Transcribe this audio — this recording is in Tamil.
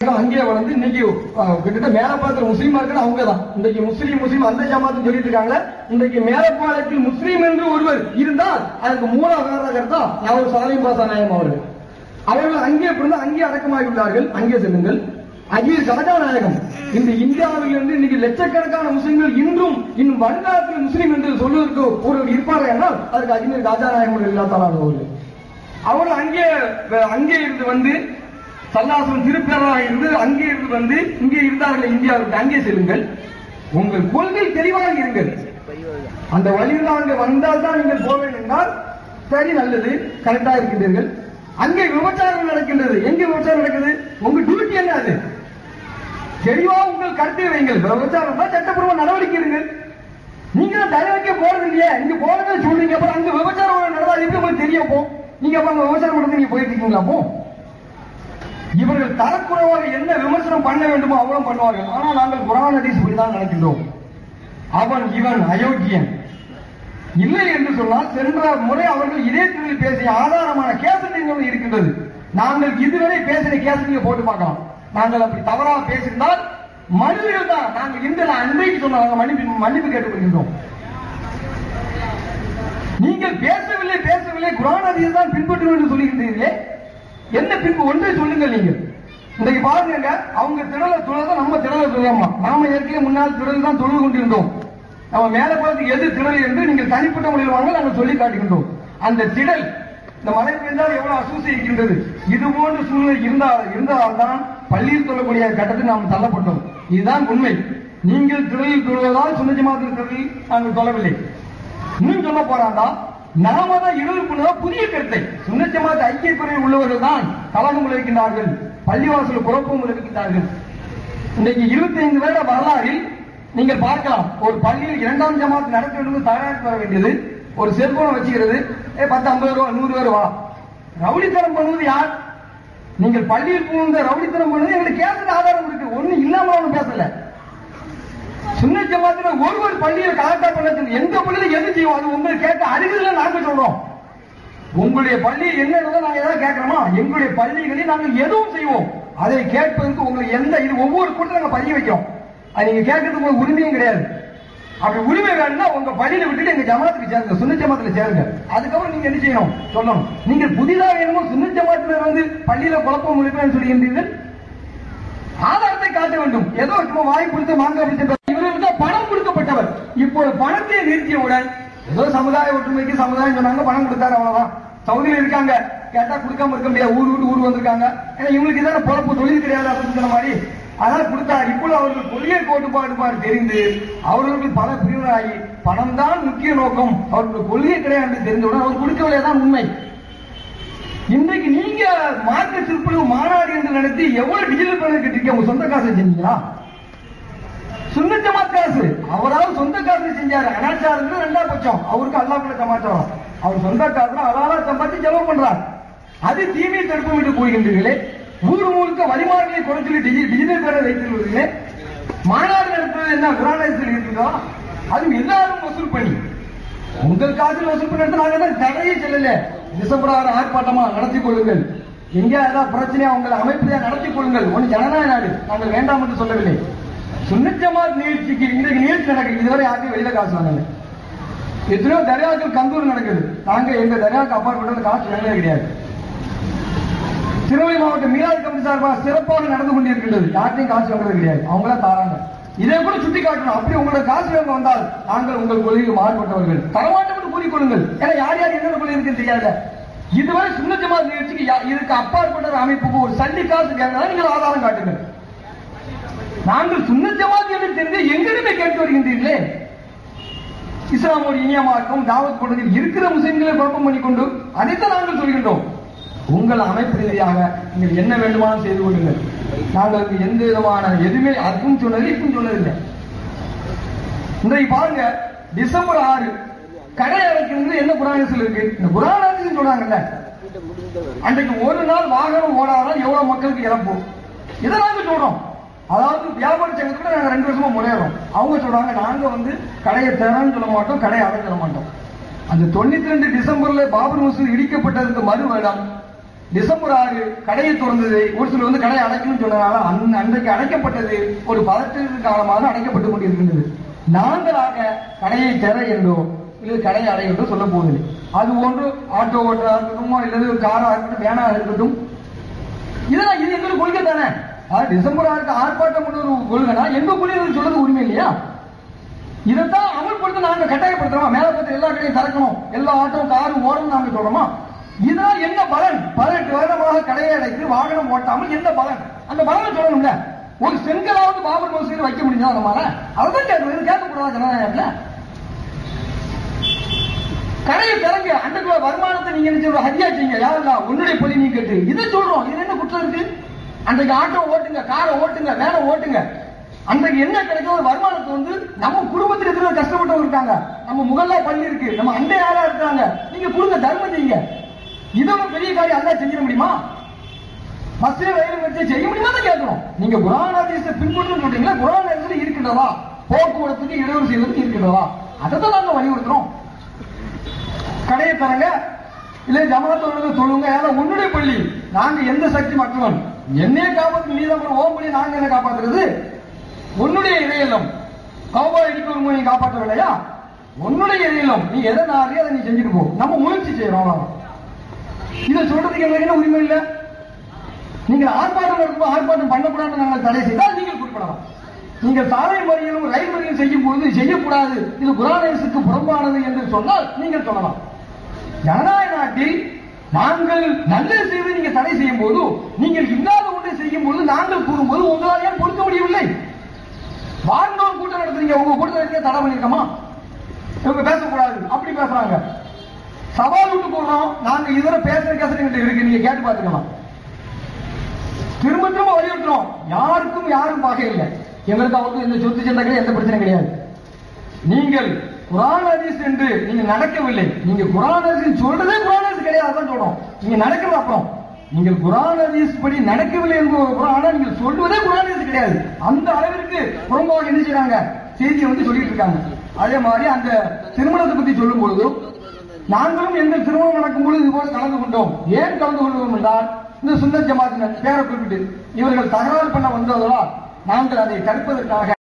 அங்கேயே வளர்ந்து இன்னைக்கு அஹ், கிட்டத்தட்ட மேலப்பாளத்தில் முஸ்லீமா இருக்கிற அவங்க தான் இன்றைக்கு முஸ்லீம் முஸ்லீம் அந்த ஜமாத்து சொல்லிட்டு இருக்காங்க இன்றைக்கு மேலப்பாளையத்தில் முஸ்லீம் என்று ஒருவர் இருந்தால் அதுக்கு மூலாதாரகர் தான் அவர் சாலையும் பாசா நாயம் அவர்கள். அவர்கள் அங்கே பிறந்து அங்கே அடக்கமாகி உள்ளார்கள் அங்கே செல்லுங்கள். அஜீர் கனகாநாயகம். இந்த இந்தியாவில் இருந்து இன்னைக்கு லட்சக்கணக்கான முஸ்லீம்கள் இன்றும் இன்னும் வருங்காலத்தில் முஸ்லீம் என்று சொல்வதற்கு ஒருவர் இருப்பார்கள் என்றால் அதுக்கு அஜ்மீர் ராஜாநாயகம் அவர்கள் அவர்கள் அங்கே அங்கே இருந்து வந்து சல்லாசம் திருப்பேராக இருந்து அங்கே இருந்து வந்து இங்கே இருந்தார்கள் இந்தியாவுக்கு அங்கே செல்லுங்கள். உங்கள் கொள்கை தெளிவாக இருங்கள். அந்த வழியில் அங்கே வந்தால் தான் நீங்கள் போக வேண்டும் என்றால் சரி நல்லது. கரெக்டா இருக்கின்றீர்கள். அங்கே விபச்சாரம் நடக்கின்றது. எங்க விபச்சாரம் நடக்குது? உங்க டியூட்டி என்ன அது? தெளிவா உங்கள் கருத்தை வைங்கள். விபச்சாரம் தான் சட்டப்பூர்வ நடவடிக்கை இருங்கள் நீங்க தான் தலைவருக்கே போறது இல்லையா. இங்க போறதை சொல்றீங்க. அப்புறம் அங்க விபச்சாரம் நடந்தா எப்படி உங்களுக்கு தெரியும் அப்போ நீங்க அப்ப அங்க விபச்சாரம் நடந்து நீங்க போயிட்டு இருக்கீங்களா? அப்போ இவர்கள் தரக்குறைவாக என்ன விமர்சனம் பண்ண வேண்டுமோ அவ்வளவு பண்ணுவார்கள். ஆனால் நாங்கள் குரான் ஹதீஸ் தான் நினைக்கின்றோம் அவன் இவன் அயோக்கியன். இல்லை என்று சொன்னால் சென்ற முறை அவர்கள் இதே துறையில் பேசிய ஆதாரமான கேசட்டுகள் இருக்கின்றது. நாங்கள் இதுவரை பேசின கேசட்டிங்க போட்டு பார்க்கலாம். நாங்கள் அப்படி தவறாக பேசியிருந்தால் மனிதர்கள் தான். நாங்கள் இந்த அன்றைக்கு சொன்னாங்க மன்னிப்பு மன்னிப்பு கேட்டுக்கொள்கின்றோம். நீங்கள் பேசவில்லை பேசவில்லை. குரான் அதிகம் தான் பின்பற்ற என்று சொல்லுகின்றீர்களே என்ன பின்பு ஒன்றை சொல்லுங்கள் நீங்க இன்றைக்கு பாருங்க அவங்க திடல தொழுத நம்ம திடல தொழாமா. நாம ஏற்கனவே முன்னால் திடல் தான் தொழுது கொண்டிருந்தோம். நம்ம மேல பார்த்து எது திடல் என்று நீங்கள் தனிப்பட்ட முறையில் வாங்க நாங்கள் சொல்லி காட்டுகின்றோம். அந்த திடல் இந்த மழை பெய்தால் எவ்வளவு அசூசி இருக்கின்றது இது போன்ற சூழ்நிலை இருந்தால் இருந்தால்தான் பள்ளியில் தொழக்கூடிய கட்டத்தில் நாம் தள்ளப்பட்டோம். இதுதான் உண்மை. நீங்கள் திடலில் தொழுவதால் சுண்ண ஜமாத்தில் திடலில் நாங்கள் தொழவில்லை. இன்னும் சொல்ல போறாண்டா? நாம தான் இடர்புணர்வா புதிய கருத்தை. சுண்ணச்சமாத்த ஐக்கிய குறையில் உள்ளவர்கள் தான் கலகம் விளைவிக்கின்றார்கள் பள்ளிவாசல் குழப்பம் விளைவிக்கின்றார்கள் இன்னைக்கு இருபத்தி ஐந்து வருட வரலாறில் நீங்கள் பார்க்கலாம் ஒரு பள்ளியில் இரண்டாம் ஜமாத் நடத்த வேண்டும் தயாரித்து வர வேண்டியது. ஒரு செல்போனை வச்சுக்கிறது. ஏ பத்து ஐம்பது ரூபா நூறு பேர் வா. ரவுடித்தனம் பண்ணுவது யார்? நீங்கள் பள்ளியில் புகுந்த ரவுடித்தனம் பண்ணுவது எங்களுக்கு கேசட் ஆதாரம் இருக்கு. ஒண்ணு இல்லாம ஒண்ணு பேசல. சுன்ன ஜமாத்துல ஒரு பள்ளியில் கலாச்சார பண்ண எந்த பள்ளியில எது செய்வோம் அது உங்களுக்கு கேட்க அருகில நாங்க சொல்றோம். உங்களுடைய பள்ளி என்ன நாங்க ஏதாவது கேட்கிறோமா? எங்களுடைய பள்ளிகளில் நாங்கள் எதுவும் செய்வோம். அதை கேட்பதற்கு உங்களுக்கு எந்த இது ஒவ்வொரு கூட்டம் நாங்க பதிய வைக்கிறோம். அது நீங்க கேட்கறதுக்கு உங்களுக்கு உரிமையும் கிடையாது. அப்படி உரிமை வேணும்னா உங்க பள்ளியில விட்டுட்டு எங்க ஜமாத்துக்கு சேருங்க. சுன்ன ஜமாத்துல சேருங்க. அதுக்கப்புறம் நீங்க என்ன செய்யணும்? சொல்லணும். நீங்க புதிதா வேணுமோ சுன்ன ஜமாத்துல வந்து பள்ளியில குழப்பம் முடிப்பேன்னு சொல்லுகின்றீர்கள். ஆதாரத்தை காட்ட வேண்டும். ஏதோ சும்மா வாய் கொடுத்து மாங்காய் பிடிச்ச இவர்களுக்கு பணம் கொடுக்கப்பட்டவர். இப்போது பணத்தை நிறுத்தியவுடன் ஏதோ சமுதாய ஒற்றுமைக்கு சமுதாயம் சொன்னாங்க பணம் கொடுத்தாரு அவ்வளவுதான். சவுதியில இருக்காங்க. கேட்டா கொடுக்காம இருக்க முடியாது. ஊர் விட்டு ஊர் வந்திருக்காங்க. ஏன்னா இவங்களுக்கு இதான பொழப்பு தொழில் கிடையாது அப்படின்னு சொன்ன மாதிரி அதனால கொடுத்தார். இப்பொழுது அவர்கள் கொள்கை கோட்பாடு தெரிந்து அவர்களுக்கு பல பிரிவினராகி பணம் தான் முக்கிய நோக்கம். அவர்களுக்கு கொள்கை கிடையாது தெரிந்தவுடன் அவர் கொடுக்கவில்லை தான் உண்மை. இன்றைக்கு நீங்க மார்க்க சிற்பு மாநாடு என்று நடத்தி எவ்வளவு டிஜிட்டல் பேனர் கட்டிருக்கீங்க? உங்க சொந்த காசு செஞ்சீங்களா? சுண்ணச்சமா அவரால் சொந்தக்காரன் சொந்த செஞ்சாரு அனாச்சாரத்துல ரெண்டா பட்சம் அவருக்கு அல்லா சமாச்சாரம். அவர் சொந்த காசுல அலாலா சம்பாதிச்சு செலவு பண்றார். அது தீமையை தடுப்பு விட்டு போகின்றீர்களே ஊர் முழுக்க வழிமாறுகளை குறைச்சு டிஜிட்டல் பேரை வைத்துள்ளீர்களே மாநாடு நடத்துவது என்ன? குரானத்தில் இருக்கிறதோ அதுவும் எல்லாரும் வசூல் பண்ணி. உங்கள் காசில் வசூல் பண்ணி நாங்க தடையே செல்லல. டிசம்பர் ஆறு ஆர்ப்பாட்டமா நடத்தி கொள்ளுங்கள். எங்க ஏதாவது பிரச்சனையா உங்களை அமைப்பதை நடத்தி கொள்ளுங்கள். ஒன்று ஜனநாயக நாடு. நாங்கள் வேண்டாம் என்று சொல்லவில்லை. சுண்ணச்சமாத் நிகழ்ச்சிக்கு இன்றைக்கு நிகழ்ச்சி நடக்குது இதுவரை யாருக்கும் வெளியில காசு வாங்கல. எத்தனையோ தரியாக்கள் கந்தூர் நடக்குது. நாங்க எங்க தரியாவுக்கு அப்பாற்பட்டது காசு வாங்கவே கிடையாது. திருவள்ளி மாவட்ட மீனாட்சி கமிட்டி சார்பாக சிறப்பாக நடந்து கொண்டிருக்கின்றது. யார்ட்டையும் காசு வாங்குறது கிடையாது. அவங்களா தாராங்க. இதை கூட சுட்டி காட்டணும். அப்படி உங்களோட காசு வாங்க வந்தால் நாங்கள் உங்கள் கொள்கைக்கு மாறுபட்டவர்கள். தரமாட்டம் என்று கூறிக்கொள்ளுங்கள் ஏன்னா யார் யார் என்னென்ன கொள்கை இருக்குன்னு தெரியாத. இதுவரை சுண்ணச்சமா நிகழ்ச்சிக்கு யா- இதுக்கு அப்பாற்பட்ட அமைப்புக்கு ஒரு சண்டி காசு கேட்கலாம் நீங்கள் ஆதாரம் காட்டுங்கள். நாங்கள் சுண்ணச்சமாத் என்று தெரிந்து எங்கிருமே கேட்டு வருகின்றீர்களே? இஸ்லாம் ஒரு இனிய மார்க்கம் தாவத் கொண்டதில் இருக்கிற முஸ்லிம்களை குழப்பம் பண்ணிக்கொண்டு அதைத்தான் நாங்கள் சொல்கின்றோம். உங்கள் அமைப்பு ரீதியாக நீங்கள் என்ன வேண்டுமானும் செய்து கொள்ளுங்கள். நாங்களுக்கு எந்த விதமான எதுவுமே அதுவும் சொன்னது இப்பவும் சொன்னதில்லை. இன்றைக்கு பாருங்க டிசம்பர் ஆறு கடை அடைக்கிறது என்ன புராணத்தில் இருக்கு? இந்த புராணத்தில் சொல்றாங்கல்ல. அன்றைக்கு ஒரு நாள் வாகனம் ஓடாதான் எவ்வளவு மக்களுக்கு இறப்போம் இதை நாங்க சொல்றோம். அதாவது வியாபார சங்கத்துல நாங்க ரெண்டு வருஷமா முறையிறோம் அவங்க சொல்றாங்க நாங்க வந்து கடையை தரேன்னு சொல்ல மாட்டோம் கடையை அடைச்சிட மாட்டோம். அந்த தொண்ணூத்தி ரெண்டு டிசம்பர்ல பாபர் மசூதி இடிக்கப்பட்டதுக்கு மறு வருடம் டிசம்பர் ஆறு கடையை திறந்தது ஒரு சிலர் வந்து கடையை அடைக்கணும்னு சொன்னதால அன்- அன்றைக்கு அடைக்கப்பட்டது ஒரு பதத்திற்கு காலமாக அடைக்கப்பட்டு கொண்டிருக்கின்றது. நாங்களாக கடையை தர என்றோ இல்லை கடையை அடை என்றோ சொல்ல போவதில்லை. அது ஒன்று ஆட்டோ ஓட்டராக இருக்கட்டும் இல்லது காரா இருக்கட்டும் வேனாக இருக்கட்டும். இதெல்லாம் இது எங்களுக்கு கொள்கை தானே? டிசம்பர் ஆறுக்கு ஆர்ப்பாட்டம் ஒரு கொள்கைனா எந்த கொள்கை சொல்றது உரிமை இல்லையா? இதைத்தான் அமல்படுத்த நாங்க கட்டாயப்படுத்துறோமா? மேல பார்த்து எல்லா கடையும் திறக்கணும். எல்லா ஆட்டோ காரும் ஓடணும் நாங்க சொல்றோமா? இதனால் என்ன பலன்? பதினெட்டு வருடமாக கடையை அடைத்து வாகனம் ஓட்டாமல் என்ன பலன்? அந்த பலனை சொல்லணும்ல. ஒரு செங்கலாவது பாபர் மசூதி வைக்க முடிஞ்சா நம்மளால அதுதான் கேட்கறது கேட்கக்கூடாது ஜனநாயகத்தில்? கடையை திறங்க அன்றைக்குள்ள வருமானத்தை நீங்க என்ன சொல்ற ஹரியாச்சிங்க. யாருல உன்னுடைய பள்ளி நீ கேட்டு. இதை சொல்றோம். இது என்ன குற்றம் இருக்கு? அன்றைக்கு ஆட்டோ ஓட்டுங்க காரை ஓட்டுங்க வேலை ஓட்டுங்க. அன்றைக்கு என்ன கிடைக்கும் ஒரு வருமானத்தை வந்து நம்ம குடும்பத்தில் எதிர கஷ்டப்பட்டவங்க இருக்காங்க. நம்ம முகல்ல பள்ளி இருக்கு நம்ம அண்டை யாரா இருக்காங்க நீங்க கொடுங்க தர்மம் செய்யுங்க. இதை பெரிய காரியம் அல்ல செஞ்சிட முடியுமா? பஸ்ல ரயில் வச்சு செய்ய முடியுமா தான் கேட்கணும். நீங்க குரான் ஹதீஸை பின்பற்றணும் சொல்றீங்களா? குரான் ஹதீஸ்ல இருக்கின்றதா? போக்குவரத்துக்கு இடையூறு செய்யறதுக்கு இருக்கின்றதா? அதை தான் நாங்க வலியுறுத்துறோம். கடையை தரங்க இல்ல ஜமாத்தோட சொல்லுங்க ஏன்னா உன்னுடைய பள்ளி. நாங்க எந்த சக்தி மற்றவன் என்னைய காப்பாத்து நீதான் ஓம் நாங்க என்ன காப்பாத்துறது? உன்னுடைய இடையிலும் கௌபா இடிக்கும் நீ காப்பாற்றவில்லையா? உன்னுடைய இடையிலும் நீ எதை நாடி அதை நீ செஞ்சுட்டு போ. நம்ம முயற்சி செய்யறோம் இதை சொல்றதுக்கு எங்களுக்கு என்ன உரிமை இல்லை? நீங்கள் ஆர்ப்பாட்டம் நடத்தும் ஆர்ப்பாட்டம் பண்ணக்கூடாது நாங்கள் தடை செய்தால் நீங்கள் குறிப்பிடலாம் நீங்கள் சாலை மறியலும் ரயில் மறியலும் செய்யும் பொழுது செய்யக்கூடாது. இது குரானேசுக்கு புறம்பானது என்று சொன்னால் நீங்கள் சொல்லலாம். ஜனநாயக நாட்டில் நாங்கள் நல்லது செய்து நீங்க தடை செய்யும் போது நீங்கள் இல்லாத ஒன்றை செய்யும் போது நாங்கள் கூறும்போது உங்களால் ஏன் பொறுக்க முடியவில்லை? வாழ்ந்தோர் கூட்டம் நடத்துறீங்க உங்க கூட்டத்தை நடத்த தடை பண்ணிருக்கோமா? இவங்க பேசக்கூடாது. அப்படி பேசுறாங்க. சவால் விட்டு போடுறோம் நாங்க இதுவரை பேசுற கேசட் இருக்கு. நீங்க கேட்டு பாத்துக்கலாம் திரும்ப திரும்ப வலியுறுத்துறோம். யாருக்கும் யாரும் பாக இல்லை. எங்களுக்கு அவருக்கும் எந்த சொத்து சந்தைகளும் எந்த பிரச்சனையும் கிடையாது. நீங்கள் குரான் ஹதீஸ் என்று நீங்க நடக்கவில்லை. நீங்க குரான் ஹதீஸ் சொல்றதே குரான் ஹதீஸ் கிடையாது அதான் சொல்றோம். நீங்க நடக்கிறது அப்புறம். நீங்கள் குரான் ஹதீஸ் படி நடக்கவில்லை என்பது ஒரு ஆனா நீங்கள் சொல்வதே குரான் ஹதீஸ் கிடையாது. அந்த அளவிற்கு புறம்பாக என்ன செய்யறாங்க செய்தியை வந்து சொல்லிட்டு இருக்காங்க. அதே மாதிரி அந்த திருமணத்தை பத்தி சொல்லும் பொழுதும் நாங்களும் எங்கள் திருமணம் நடக்கும் பொழுது இது போல கலந்து கொண்டோம். ஏன் கலந்து கொள்வோம் என்றால் இந்த சுந்தர் ஜமாத்தினர் பேரை குறிப்பிட்டு இவர்கள் தகராறு பண்ண வந்ததால் நாங்கள் அதை தடுப்பதற்காக